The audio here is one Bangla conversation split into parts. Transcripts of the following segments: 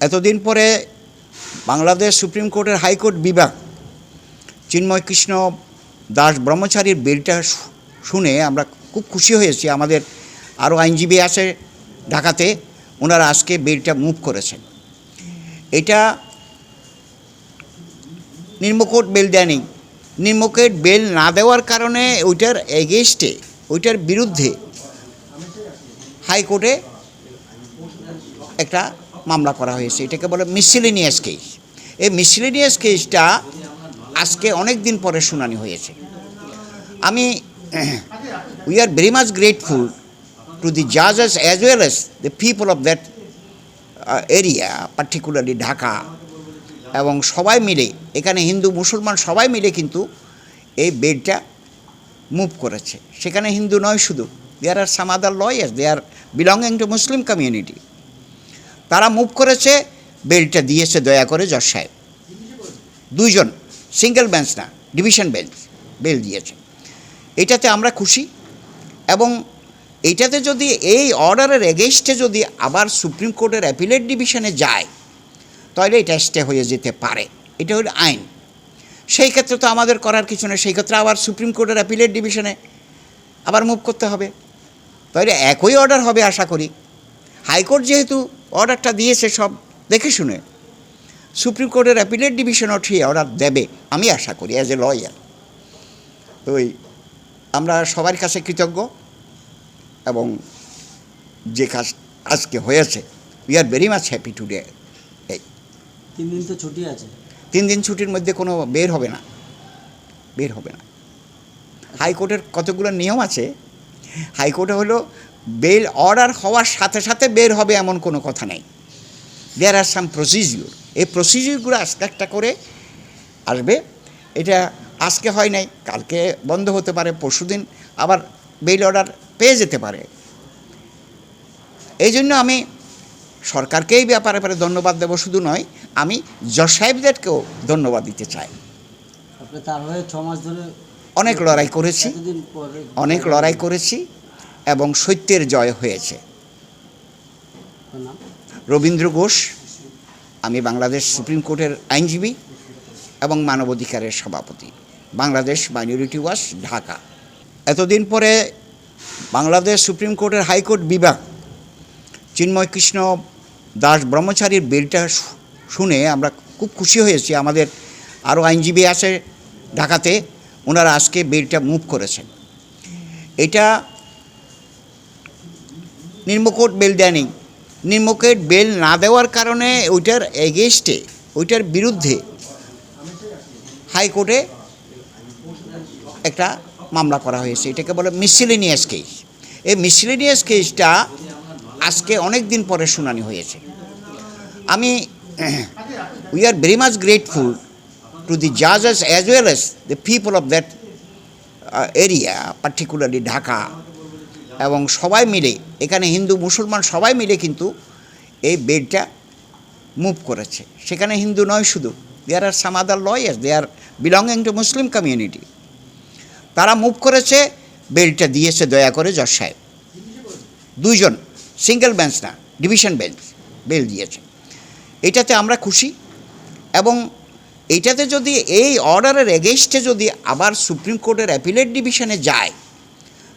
এতদিন পরে বাংলাদেশ সুপ্রিম কোর্টের হাইকোর্ট বিভাগ চিন্ময় কৃষ্ণ দাস ব্রহ্মচারীর বিলটা শুনে আমরা খুব খুশি হয়েছি। আমাদের আরও আইনজীবী আছে ঢাকাতে, ওনারা আজকে বিলটা মুভ করেছেন। এটা নিম্নকোর্ট বেল দেয়নি। নিম্নকোর্ট বেল না দেওয়ার কারণে ওইটার এগেনস্টে ওইটার বিরুদ্ধে হাইকোর্টে একটা মামলা করা হয়েছে। এটাকে বলে মিসিলিনিয়াস কেস এই মিসিলিনিয়াস কেসটা আজকে অনেক দিন পরে শুনানি হয়েছে। আমি we are very much grateful to the জাজেস as well as the people of that area particularly Dhaka এবং সবাই মিলে, এখানে হিন্দু, মুসলমান সবাই মিলে কিন্তু এই বেডটা মুভ করেছে। সেখানে হিন্দু নয় শুধু there are some other lawyers they are belonging to Muslim community তারা মুভ করেছে বেলটা দিয়েছে দয়া করে জজ সাহেব। দুইজন সিঙ্গেল বেঞ্চ না ডিভিশন বেঞ্চ বেল দিয়েছে। এটাতে আমরা খুশি এবং এইটাতে যদি এই অর্ডারের এগেইনস্টে যদি আবার সুপ্রিম কোর্টের অ্যাপিলেট ডিভিশনে যায়, তাহলে এটা স্টে হয়ে যেতে পারে। এটা হলো আইন। সেই ক্ষেত্রে তো আমাদের করার কিছু নেই, সেই ক্ষেত্রে আবার সুপ্রিম কোর্টের অ্যাপিলেট ডিভিশনে আবার মুভ করতে হবে। তাহলে একই অর্ডার হবে আশা করি। হাইকোর্ট যেহেতু অর্ডারটা দিয়েছে সব দেখে শুনে। সুপ্রিম কোর্টের অ্যাপিলেট ডিভিশন ঠিক অর্ডার দেবে আমি আশা করি অ্যাজ এ লয়ার তো ওই আমরা সবার কাছে কৃতজ্ঞ এবং যে কাজ আজকে হয়েছে we are very much happy today এই। তিন দিন তো ছুটি আছে। তিন দিন ছুটির মধ্যে কোনো বের হবে না। বের হবে না। হাইকোর্টের কতগুলো নিয়ম আছে হাইকোর্টে হলো বেল অর্ডার হওয়ার সাথে সাথে বের হবে এমন কোনো কথা নেই। দেয়ার আর সাম প্রসিজিওর এই প্রসিজিওরগুলো আস্তে একটা করে আসবে। এটা আজকে হয় নাই কালকে বন্ধ হতে পারে পরশুদিন আবার বেল অর্ডার পেয়ে যেতে পারে। এই জন্য আমি সরকারকে এই ব্যাপারে ব্যাপারে ধন্যবাদ দেবো শুধু নয় আমি জজ সাহেবদেরকেও ধন্যবাদ দিতে চাই। আপনি তার ছ মাস ধরে অনেক লড়াই করেছি অনেক লড়াই করেছি এবং সত্যের জয় হয়েছে। রবীন্দ্র ঘোষ, আমি বাংলাদেশ সুপ্রিম কোর্টের আইনজীবী এবং মানবাধিকারের সভাপতি, বাংলাদেশ মাইনরিটি ওয়াচ, ঢাকা। এতদিন পরে বাংলাদেশ সুপ্রিম কোর্টের হাইকোর্ট বিভাগ চিন্ময় কৃষ্ণ দাস ব্রহ্মচারীর বিলটা শুনে আমরা খুব খুশি হয়েছি। আমাদের আরও আইনজীবী আছে ঢাকাতে, ওনারা আজকে বিলটা মুভ করেছেন। এটা নিম্নকোর্ট বেল দেয়নি। নিম্নকোর্ট বেল না দেওয়ার কারণে ওইটার এগেনস্টে ওইটার বিরুদ্ধে হাইকোর্টে একটা মামলা করা হয়েছে। এটাকে বলে মিসিলিনিয়াস কেস এই মিসিলিনিয়াস কেসটা আজকে অনেক দিন পরে শুনানি হয়েছে। আমি we are very much grateful to the জাজেস as well as the people of that area particularly Dhaka এবং সবাই মিলে, এখানে হিন্দু, মুসলমান সবাই মিলে কিন্তু এই বেডটা মুভ করেছে। সেখানে হিন্দু নয় শুধু there are some other lawyers they are belonging to Muslim community তারা মুভ করেছে বেলটা দিয়েছে, দয়া করে জজ সাহেব। দুইজন সিঙ্গেল বেঞ্চ না ডিভিশন বেঞ্চ বেল দিয়েছে। এটাতে আমরা খুশি এবং এইটাতে যদি এই অর্ডারের এগেনস্টে যদি আবার সুপ্রিম কোর্টের অ্যাপিলেট ডিভিশনে যায়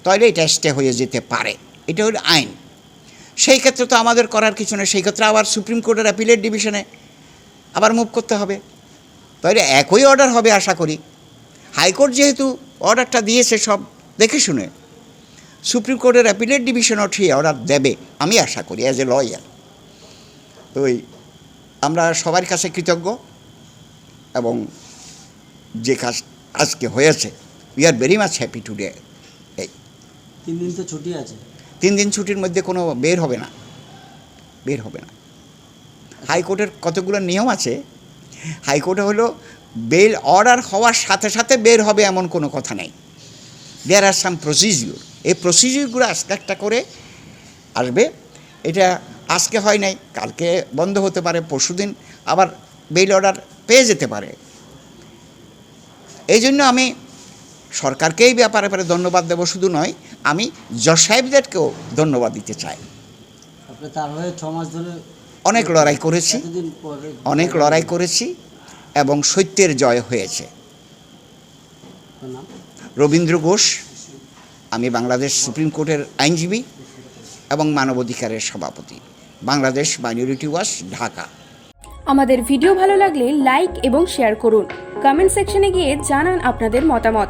তাহলে এটা স্টে হয়ে যেতে পারে। এটা হলো আইন। সেই ক্ষেত্রে তো আমাদের করার কিছু নেই, সেই ক্ষেত্রে আবার সুপ্রিম কোর্টের অ্যাপিলেট ডিভিশনে আবার মুভ করতে হবে। তাহলে একই অর্ডার হবে আশা করি। হাইকোর্ট যেহেতু অর্ডারটা দিয়েছে সব, দেখে শুনে। সুপ্রিম কোর্টের অ্যাপিলেট ডিভিশনও ঠিক অর্ডার দেবে, আমি আশা করি অ্যাজ এ লয়ার তো ওই আমরা সবার কাছে কৃতজ্ঞ এবং যে কাজ আজকে হয়েছে we are very much happy today তিন দিন তো ছুটি আছে। তিন দিন ছুটির মধ্যে কোনো বের হবে না। বের হবে না। হাইকোর্টের কতগুলো নিয়ম আছে? হাইকোর্টে হলো বেল অর্ডার হওয়ার সাথে সাথে বের হবে এমন কোনো কথা নেই। দেয়ার আর সাম প্রসিজিওর এই প্রসিজিওরগুলো আস্তে একটা করে আসবে। এটা আজকে হয় নাই কালকে বন্ধ হতে পারে পরশুদিন আবার বেল অর্ডার পেয়ে যেতে পারে। এই জন্য আমি সরকারকে এই ব্যাপারে ব্যাপারে ধন্যবাদ দেবো শুধু নয় আমি জজ সাহেবদেরকেও ধন্যবাদ দিতে চাই। আপনি তার হয়ে ছ মাস ধরে অনেক লড়াই করেছি অনেক লড়াই করেছি এবং সত্যের জয় হয়েছে। রবীন্দ্র ঘোষ আমি বাংলাদেশ সুপ্রিম কোর্টের আইনজীবী এবং মানবাধিকারের সভাপতি। Bangladesh minority watch Dhaka. আমাদের ভিডিও ভালো লাগলে লাইক এবং শেয়ার করুন। কমেন্ট সেকশনে গিয়ে জানান আপনাদের মতামত।